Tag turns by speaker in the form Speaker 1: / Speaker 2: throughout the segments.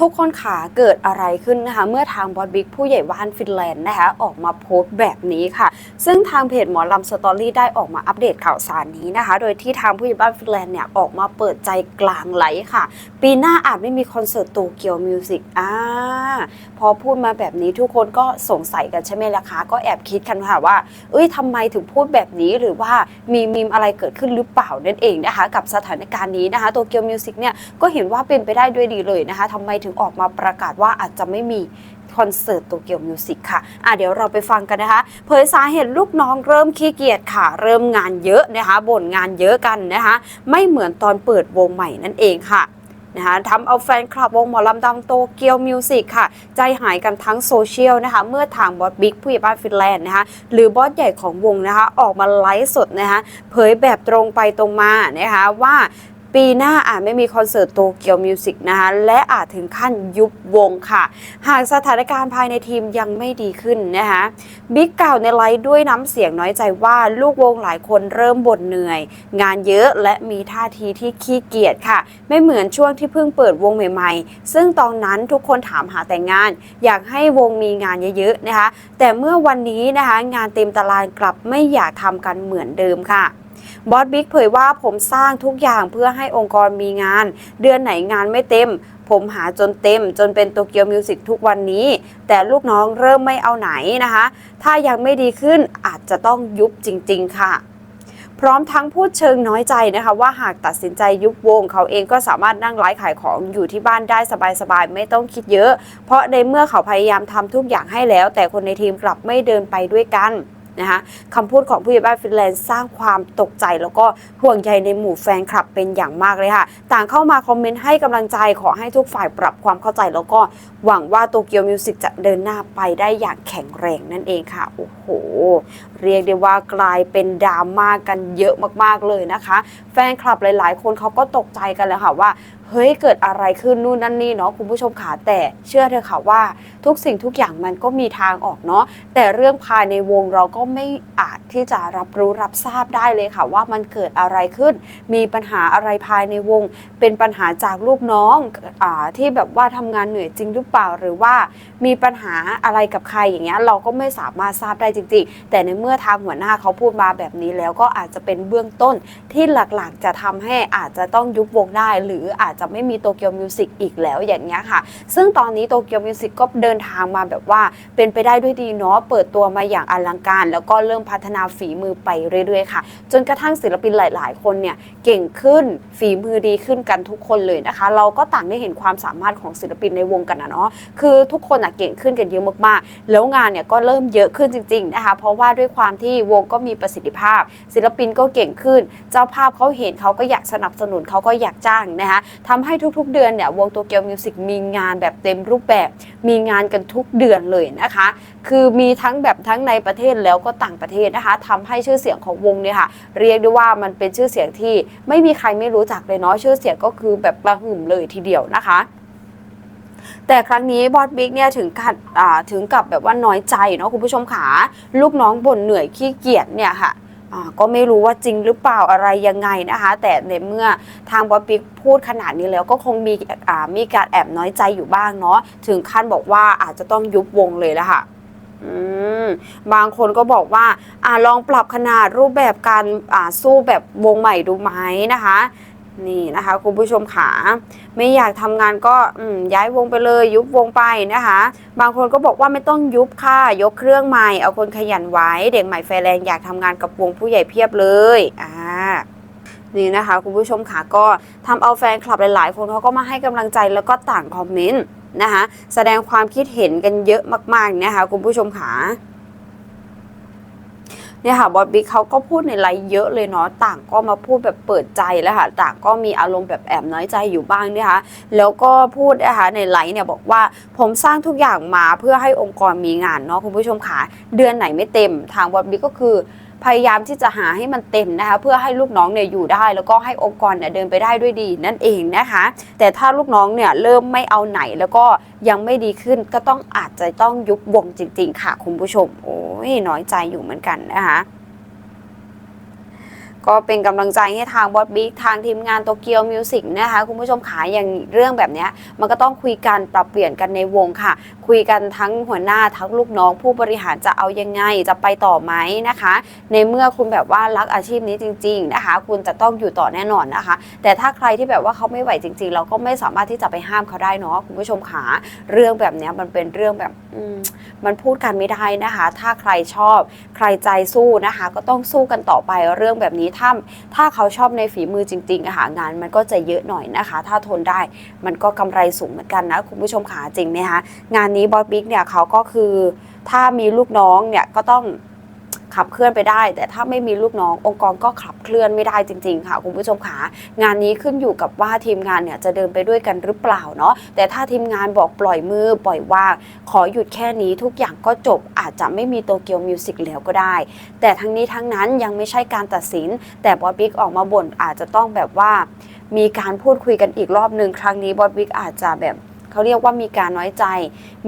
Speaker 1: ทุกคนขาเกิดอะไรขึ้นนะคะ เมื่อทางบอสบิ๊กผู้ใหญ่บ้านฟินแลนด์นะคะออกมาโพสต์แบบนี้ค่ะ ซึ่งทางเพจหมอลำสตอรี่ได้ออกมาอัปเดตข่าวสารนี้นะคะ โดยที่ทางผู้ใหญ่บ้านฟินแลนด์เนี่ยออกมาเปิดใจกลางไหลค่ะ ปีหน้าอาจไม่มีคอนเสิร์ตโตเกียวมิวสิกอ่าพอพูดมาแบบนี้ทุกคนก็สงสัยกันใช่ไหมล่ะคะ ก็แอบคิดกันค่ะว่า เอ้ยทำไมถึงพูดแบบนี้หรือว่ามีมีมอะไรเกิดขึ้นหรือเปล่านั่นเองนะคะ กับสถานการณ์นี้นะคะโตเกียวมิวสิกเนี่ยก็เห็นว่าเป็นไปได้ด้วยดีเลยนะคะทำไมถึงออกมาประกาศว่าอาจจะไม่มีคอนเสิร์ตโตเกียวมิวสิกค่ะอะ เดี๋ยวเราไปฟังกันนะคะ เผยสาเหตุลูกน้องเริ่มขี้เกียจค่ะ เริ่มงานเยอะนะคะ บ่นงานเยอะกันนะคะ ไม่เหมือนตอนเปิดวงใหม่นั่นเองค่ะนะคะทำเอาแฟนคลับวงหมอลำดังโตเกียวมิวสิกค่ะ ใจหายกันทั้งโซเชียลนะคะ เมื่อทางบอสบิ๊กผู้ใหญ่บ้านฟินแลนด์นะคะ หรือบอสใหญ่ของวงนะคะ ออกมาไลฟ์สดนะคะ เผยแบบตรงไปตรงมานะคะว่า ปีหน้าอาจไม่มีคอนเสิร์ตโตเกียวมิวสิกนะคะและอาจถึงขั้นยุบวงค่ะ หากสถานการณ์ภายในทีมยังไม่ดีขึ้นนะคะบิ๊กกล่าวในไลฟ์ด้วยน้ำเสียงน้อยใจว่าลูกวงหลายคนเริ่มบ่นเหนื่อย งานเยอะและมีท่าทีที่ขี้เกียจค่ะ ไม่เหมือนช่วงที่เพิ่งเปิดวงใหม่ ๆ ซึ่งตอนนั้นทุกคนถามหาแต่งาน อยากให้วงมีงานเยอะๆนะคะแต่เมื่อวันนี้นะคะงานเต็มตารางกลับไม่อยากทำกันเหมือนเดิมค่ะ บอสบิ๊กเผยว่าผมสร้างทุกอย่างเพื่อให้องค์กรมีงาน เดือนไหนงานไม่เต็ม ผมหาจนเต็ม จนเป็นโตเกียวมิวสิกทุกวันนี้ แต่ลูกน้องเริ่มไม่เอาไหนนะคะ ถ้ายังไม่ดีขึ้นอาจจะต้องยุบจริง ๆ ค่ะพร้อมทั้งพูดเชิงน้อยใจนะคะว่าหากตัดสินใจยุบวง เขาเองก็สามารถนั่งไลฟ์ขายของอยู่ที่บ้านได้สบายๆ ไม่ต้องคิดเยอะ เพราะในเมื่อเขาพยายามทำทุกอย่างให้แล้ว แต่คนในทีมกลับไม่เดินไปด้วยกัน นะคะคำพูดของผู้ใหญ่บ้านฟินแลนด์สร้างความตกใจ แล้วก็ห่วงใยในหมู่แฟนคลับเป็นอย่างมากเลยค่ะ ต่างเข้ามาคอมเมนต์ให้กำลังใจขอให้ทุกฝ่ายปรับความเข้าใจ แล้วก็หวังว่าโตเกียวมิวสิกจะเดินหน้าไปได้อย่างแข็งแรงนั่นเองค่ะ โอ้โห เรียกได้ว่ากลายเป็นดราม่ากันเยอะมากๆเลยนะคะ แฟนคลับหลาย ๆ คนเขาก็ตกใจกันแล้วค่ะว่า เฮ้ยเกิดอะไรขึ้นนู่นนั่นนี่เนาะคุณผู้ชมขาแต่เชื่อเถอะค่ะว่าทุกสิ่งทุกอย่างมันก็มีทางออกเนาะแต่เรื่องภายในวงเราก็ไม่อาจที่จะรับรู้รับทราบได้เลยค่ะ ว่ามันเกิดอะไรขึ้น มีปัญหาอะไรภายในวง เป็นปัญหาจากลูกน้องอาที่แบบว่าทำงานเหนื่อยจริงหรือเปล่าหรือว่ามีปัญหาอะไรกับใครอย่างเงี้ยเราก็ไม่สามารถทราบได้จริง ๆ แต่ในเมื่อทางหัวหน้าเขาพูดมาแบบนี้แล้วก็อาจจะเป็นเบื้องต้นที่หลักๆจะทำให้อาจจะต้องยุบวงได้หรืออาจจะไม่มีโตเกียวมิวสิกอีกแล้วอย่างเงี้ยค่ะ ซึ่งตอนนี้โตเกียวมิวสิกก็เดินทางมาแบบว่าเป็นไปได้ด้วยดีเนาะเปิดตัวมาอย่างอลังการ แล้วก็เริ่มพัฒนาฝีมือไปเรื่อยๆค่ะ จนกระทั่งศิลปินหลาย ๆ คนเนี่ยเก่งขึ้นฝีมือดีขึ้นกันทุกคนเลยนะคะ เราก็ต่างได้เห็นความสามารถของศิลปินในวงกันนะเนาะคือทุกคนอะเก่งขึ้นกันเยอะมากๆ แล้วงานเนี่ยก็เริ่มเยอะขึ้นจริง ๆ นะคะ เพราะว่าด้วยความที่วงก็มีประสิทธิภาพ ศิลปินก็เก่งขึ้น เจ้าภาพเขาเห็นเขาก็อยากสนับสนุนเขาก็อยากจ้างนะคะททำให้ทุกๆเดือนเนี่ยวงโตเกียวมิวสิกมีงานแบบเต็มรูปแบบ มีงานกันทุกเดือนเลยนะคะ คือมีทั้งแบบทั้งในประเทศแล้วก็ต่างประเทศนะคะทำให้ชื่อเสียงของวงเนี่ยค่ะ เรียกได้ว่ามันเป็นชื่อเสียงที่ไม่มีใครไม่รู้จักเลยเนาะชื่อเสียงก็คือแบบประหึ่มเลยทีเดียวนะคะแต่ครั้งนี้บอสบิ๊กเนี่ยถึงกับถึงกับแบบว่าน้อยใจเนาะคุณผู้ชมขาลูกน้องบ่นเหนื่อยขี้เกียจเนี่ยค่ะ ก็ไม่รู้ว่าจริงหรือเปล่าอะไรยังไงนะคะ แต่ในเมื่อทางบอปิกพูดขนาดนี้แล้วก็คงมีมีการแอบน้อยใจอยู่บ้างเนาะถึงขั้นบอกว่าอาจจะต้องยุบวงเลยละค่ะบางคนก็บอกว่าอลองปรับขนาดรูปแบบการสู้แบบวงใหม่ดูไหมนะคะ นี่นะคะคุณผู้ชมขาไม่อยากทำงานก็ย้ายวงไปเลย ยุบวงไปนะคะ บางคนก็บอกว่าไม่ต้องยุบค่ะยกเครื่องใหม่เอาคนขยันไว้เด็กใหม่ไฟแรงอยากทำงานกับวงผู้ใหญ่เพียบเลยอ่านี่นะคะคุณผู้ชมค่ะก็ทำเอาแฟนคลับหลาย ๆ คนเขาก็มาให้กำลังใจแล้วก็ต่างคอมเมนต์นะคะแสดงความคิดเห็นกันเยอะมาก ๆ นะคะคุณผู้ชมค่ะ เนี่ยค่ะบอสบิ๊กเขาก็พูดในไลฟ์เยอะเลยเนาะต่างก็มาพูดแบบเปิดใจแล้วค่ะต่างก็มีอารมณ์แบบแอบน้อยใจอยู่บ้างนะคะแล้วก็พูดนะคะในไลฟ์เนี่ยบอกว่าผมสร้างทุกอย่างมาเพื่อให้องค์กรมีงานเนาะคุณผู้ชมค่ะเดือนไหนไม่เต็มทางบอสบิ๊กก็คือ พยายามที่จะหาให้มันเต็มนะคะ เพื่อให้ลูกน้องเนี่ยอยู่ได้ แล้วก็ให้องค์กรเนี่ยเดินไปได้ด้วยดีนั่นเองนะคะ แต่ถ้าลูกน้องเนี่ยเริ่มไม่เอาไหนแล้วก็ยังไม่ดีขึ้นก็ต้องอาจจะต้องยุบวงจริง ๆ ค่ะคุณผู้ชม โอ้ยน้อยใจอยู่เหมือนกันนะคะ ก็เป็นกำลังใจให้ทางบอสบิ๊กทางทีมงานโตเกียวมิวสิกนะคะ คุณผู้ชมขาอย่างเรื่องแบบนี้มันก็ต้องคุยกันปรับเปลี่ยนกันในวงค่ะ คุยกันทั้งหัวหน้าทั้งลูกน้องผู้บริหารจะเอายังไงจะไปต่อไหมนะคะ ในเมื่อคุณแบบว่ารักอาชีพนี้จริง ๆนะคะ คุณจะต้องอยู่ต่อแน่นอนนะคะ แต่ถ้าใครที่แบบว่าเขาไม่ไหวจริง ๆ เราก็ไม่สามารถที่จะไปห้ามเขาได้เนาะคุณผู้ชมขาเรื่องแบบนี้มันเป็นเรื่องแบบมันพูดกันไม่ได้นะคะ ถ้าใครชอบใครใจสู้นะคะ ก็ต้องสู้กันต่อไปเรื่องแบบนี้ถ้าถ้าเขาชอบในฝีมือจริงๆอาหารงานมันก็จะเยอะหน่อยนะคะ ถ้าทนได้มันก็กำไรสูงเหมือนกันนะคุณผู้ชมขาจริงไหมคะงานนี้บอสบิ๊กเนี่ยเขาก็คือถ้ามีลูกน้องเนี่ยก็ต้อง ขับเคลื่อนไปได้ แต่ถ้าไม่มีลูกน้ององค์กรก็ขับเคลื่อนไม่ได้จริง ๆ ค่ะคุณผู้ชมขางานนี้ขึ้นอยู่กับว่าทีมงานเนี่ยจะเดินไปด้วยกันหรือเปล่าเนาะแต่ถ้าทีมงานบอกปล่อยมือปล่อยวางขอหยุดแค่นี้ทุกอย่างก็จบอาจจะไม่มีโตเกียวมิวสิกแล้วก็ได้ แต่ทั้งนี้ทั้งนั้นยังไม่ใช่การตัดสิน แต่บอสบิ๊กออกมาบ่นอาจจะต้องแบบว่า มีการพูดคุยกันอีกรอบหนึ่งครั้งนี้บอสบิ๊กอาจจะแบบ เขาเรียกว่ามีการน้อยใจ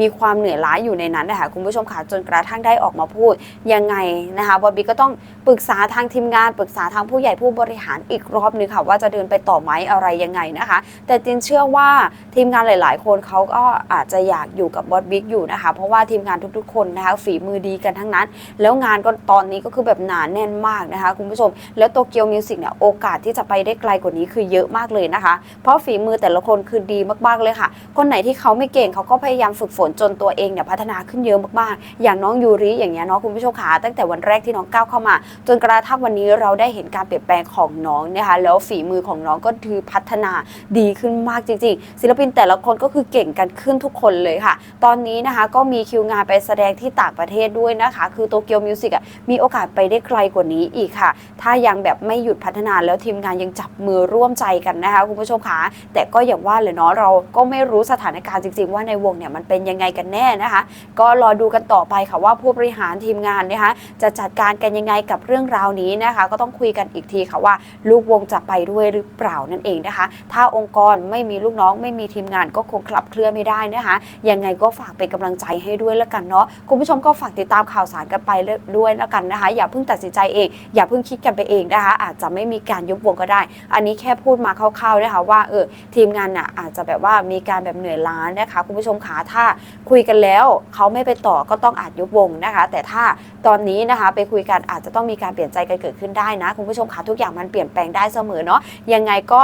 Speaker 1: มีความเหนื่อยล้าอยู่ในนั้นนะคะคุณผู้ชมค่ะจนกระทั่งได้ออกมาพูดยังไงนะคะบอสบิ๊กก็ต้องปรึกษาทางทีมงานปรึกษาทางผู้ใหญ่ผู้บริหารอีกรอบหนึงค่ะว่าจะเดินไปต่อไหมอะไรยังไงนะคะ แต่จินเชื่อว่าทีมงานหลาย ๆ คนเขาก็อาจจะอยากอยู่กับบอสบิ๊กอยู่นะคะเพราะว่าทีมงานทุกๆ คนนะคะฝีมือดีกันทั้งนั้น แล้วงานก็ตอนนี้ก็คือแบบหนาแน่นมากนะคะคุณผู้ชม แล้วโตเกียวมิวสิกเนี่ยโอกาสที่จะไปได้ไกลกว่านี้คือเยอะมากเลยนะคะ เพราะฝีมือแต่ละคนคือดีมากๆเลยค่ะคนไหนที่เขาไม่เก่งเขาก็พยายามฝึกฝนจนตัวเองเนี่ยพัฒนาขึ้นเยอะมากๆ อย่างน้องยูริอย่างเงี้ยเนาะคุณผู้ชมขาตั้งแต่วันแรกที่น้องก้าวเข้ามา จนกระทั่งวันนี้เราได้เห็นการเปลี่ยนแปลงของน้องนะคะแล้วฝีมือของน้องก็คือพัฒนาดีขึ้นมากจริง ๆ ศิลปินแต่ละคนก็คือเก่งกันขึ้นทุกคนเลยค่ะ ตอนนี้นะคะก็มีคิวงานไปแสดงที่ต่างประเทศด้วยนะคะ คือโตเกียวมิวสิกอะมีโอกาสไปได้ไกลกว่านี้อีกค่ะ ถ้ายังแบบไม่หยุดพัฒนาแล้วทีมงานยังจับมือร่วมใจกันนะคะคุณผู้ชมคะแต่ก็อย่างว่าเลยเนาะเราก็ไม่รู้สถถานการณ์จริง ๆ ว่าในวงเนี่ยมันเป็นยังไงกันแน่นะคะ ก็รอดูกันต่อไปค่ะว่าผู้บริหารทีมงานนะคะจะจัดการกันยังไงกับเรื่องราวนี้นะคะ ก็ต้องคุยกันอีกทีค่ะว่า ลูกวงจะไปด้วยหรือเปล่านั่นเองนะคะ ถ้าองค์กรไม่มีลูกน้อง ไม่มีทีมงานก็คงขับเคลื่อนไม่ได้นะคะยังไงก็ฝากเป็นกำลังใจให้ด้วยแล้วกันเนาะคุณผู้ชมก็ฝากติดตามข่าวสารกันไปด้วยแล้วกันนะคะ อย่าเพิ่งตัดสินใจเอง อย่าเพิ่งคิดกันไปเองนะคะ อาจจะไม่มีการยุบวงก็ได้ อันนี้แค่พูดมาคร่าวๆนะคะว่าเออทีมงานน่ะอาจจะแบบว่ามีการแบบเหนื่อยล้านะคะ คุณผู้ชมขาถ้าคุยกันแล้วเขาไม่ไปต่อก็ต้องอาจยุบวงนะคะ แต่ถ้าตอนนี้นะคะไปคุยกันอาจจะต้องมีการเปลี่ยนใจกันเกิดขึ้นได้นะ คุณผู้ชมขาทุกอย่างมันเปลี่ยนแปลงได้เสมอเนาะยังไงก็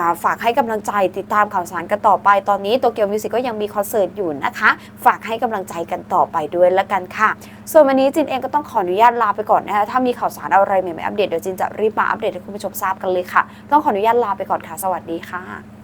Speaker 1: าฝากให้กำลังใจติดตามข่าวสารกันต่อไปตอนนี้โตเกียวมิวสิกก็ยังมีคอนเสิร์ตอยู่นะคะ ฝากให้กำลังใจกันต่อไปด้วยละกันค่ะ ส่วนวันนี้จินเองก็ต้องขออนุญาตลาไปก่อนนะคะถ้ามีข่าวสารอะไรใหม่ๆอัปเดตเดี๋ยวจินจะรีบมาอัปเดตให้คุณผู้ชมทราบกันเลยค่ะ ต้องขออนุญาตลาไปก่อนค่ะ สวัสดีค่ะ